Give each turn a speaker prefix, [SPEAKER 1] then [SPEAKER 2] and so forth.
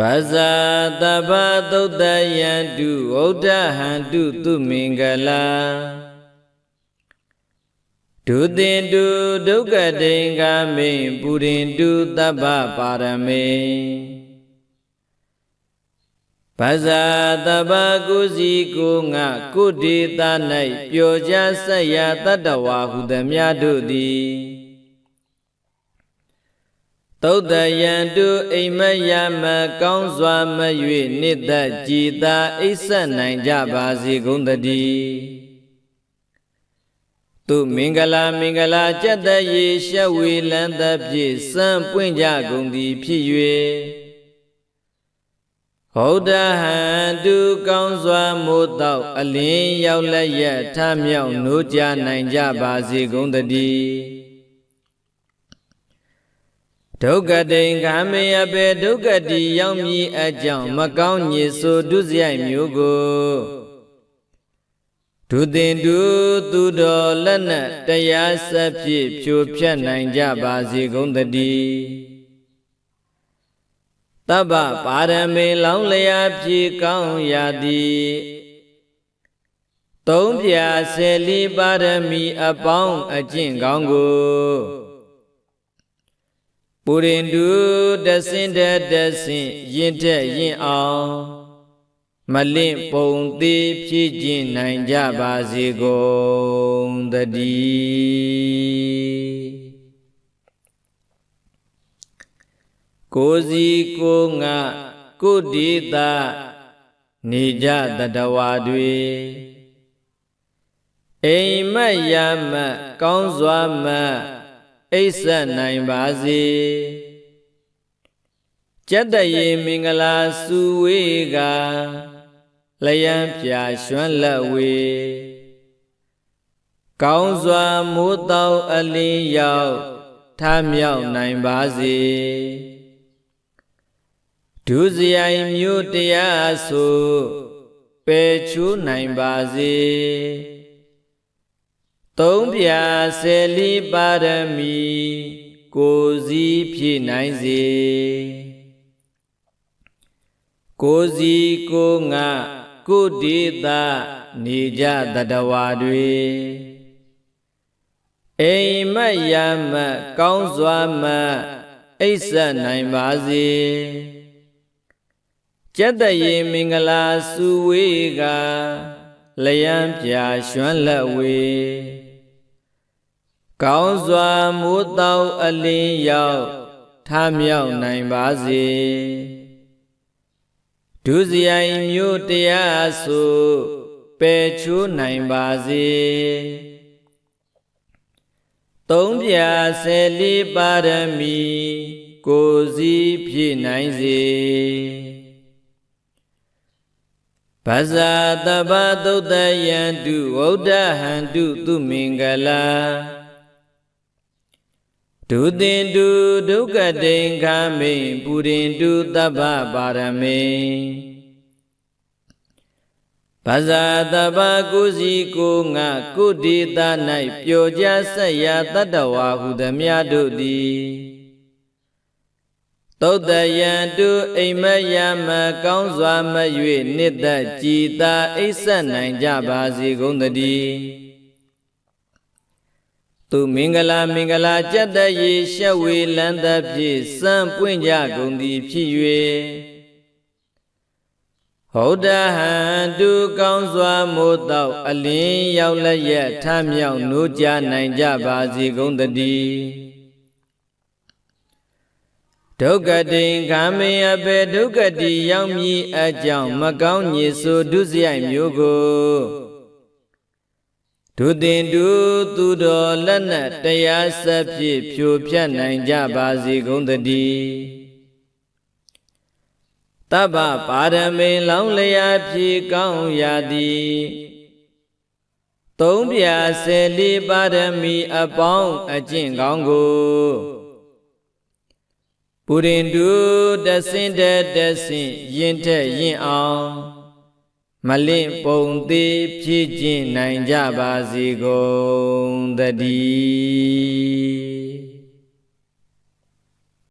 [SPEAKER 1] ပဇာတပ္ပသုတ်တယံတုဩဒ္ဓဟန္တုသူမင်္ဂလာဒုတင်တုဒုက္ကတိင်္ဂမိန်ပုရိန္တုတပ္ပပါရမေပဇာတပ္ပကုစီကိုငါကုဒေတာ၌ပျော်ကြဆက်ရတတ္တဝါဟုသမျှတို့သည် သုတ်တယံတုအိမ်မက်ယမကောင်းစွာမ၍နိတ္တကြည်သာအိပ်ဆက်နိုင်ကြပါစေကုန်တည်းသူမင်္ဂလာမင်္ဂလာကြက်တရေရှက်ဝေလန်းသဖြင့်စံပွင့်ကြကုန်သည်ဖြစ်၍ဟုတ်တဟံတုကောင်းစွာမိုးတော့အလင်းရောက်လက်ရထမြောက်နိုးကြနိုင်ကြပါစေကုန်တည်း ဒုက္ကတိင်္ဂမေယပေဒုက္ကတိရောက်မည်အကြောင်းမကောင်းညစ်ဆိုဒုစရိုက်မျိုးကိုဒုတင်ဒုသူတော်လက်နက်တရားစပ်ဖြင့်ဖြိုဖြတ်နိုင်ကြပါစေကုန်တည်းတပ္ပပါရမေလောင်းလျာဖြည့်ကောင်းရာသည်သုံးပြဆယ်လီပါရမီအပေါင်းအကျင့်ကောင်းကို ပုရိန္ဒုတဆင်းတတဆင်းရင်ထက်ရင်အောင်မလင့်ပုံသေးဖြည့်ကျင်နိုင်ကြပါစေကုန်တည်းကိုစီကိုငါကုဒေတာနေကြတတဝါတွေအိမ်မက်ရမက်ကောင်းစွာမက် အိပ်ဆက်နိုင်ပါစေကျက်တရေမင်္ဂလာစုဝေးကလျံပြာရွှမ်းလက်ဝေကောင်းစွာမိုးတောက်အလင်းရောက်ထမြောက်နိုင်ပါစေဒုစရိုက်မျိုးတရားဆိုပယ်ချိုးနိုင်ပါစေ သုံးပြဆယ်လီပါရမီကိုစီဖြည့်နိုင်စေကိုစီကိုငါကုဒေတာနေကြတတဝါတွေအိမ်မက်ရမက်ကောင်းစွာမက်အိပ်ဆက်နိုင်ပါစေကျက်တရေမင်္ဂလာစုဝေးကလျံပြာရွှမ်းလက်ဝေ ကောင်းစွာမိုးတောက်အလင်းရောက်ထမြောက်နိုင်ပါစေဒုစရိုက်မျိုးတရားဆိုပယ်ချိုးနိုင်ပါစေသုံးပြဆယ်လေးပါရမီကိုစီဖြည့်နိုင်စေဗဇာတပ္ပသုတ်တယံတုဝௌဒ္ဓဟန္တုသူမင်္ဂလာ ဒုတင်တုဒုက္ကတိင်္ခမိန်ပုရိန္တုတပ္ပပါရမေဗဇာတပ္ပကုစီကိုငါကုဒေတာ၌ပျော်ကြဆက်ရာတတ္တဝါဟုသမျှတို့သည်သုတ်တယံတုအိမ်မက်ယမကောင်းစွာမ၍နိတ္တကြည်သာအိပ်ဆက်နိုင်ကြပါစေကုန်တည်း သူမင်္ဂလာမင်္ဂလာကြက်တရေရှက်ဝေလန်းသဖြင့်စံပွင့်ကြကုန်သည်ဖြစ်၍ဟုတ်တဟံတုကောင်းစွာမိုးတော့အလင်းရောက်လက်ရထမြောက်နိုးကြနိုင်ကြပါစေကုန်တည်းဒုက္ကတိင်္ဂမေယပေဒုက္ကတိရောက်မည်အကြောင်းမကောင်းညစ်ဆိုဒုစရိုက်မျိုးကို ဒုတင်ဒုသူတော်လက်နက်တရားစပ်ဖြင့်ဖြိုဖြတ်နိုင်ကြပါစေကုန်တည်းတပ္ပပါရမေလောင်းလျာဖြေကောင်းရာသည်သုံးပြဆယ်လေးပါရမီအပေါင်းအကျင့်ကောင်းကိုပုရိန္ဒုတဆင်းတတဆင်းရင်ထက်ရင်အောင် မလင့်ပုံသေးဖြည့်ကျင့်နိုင်ကြပါစေကုန်တည်း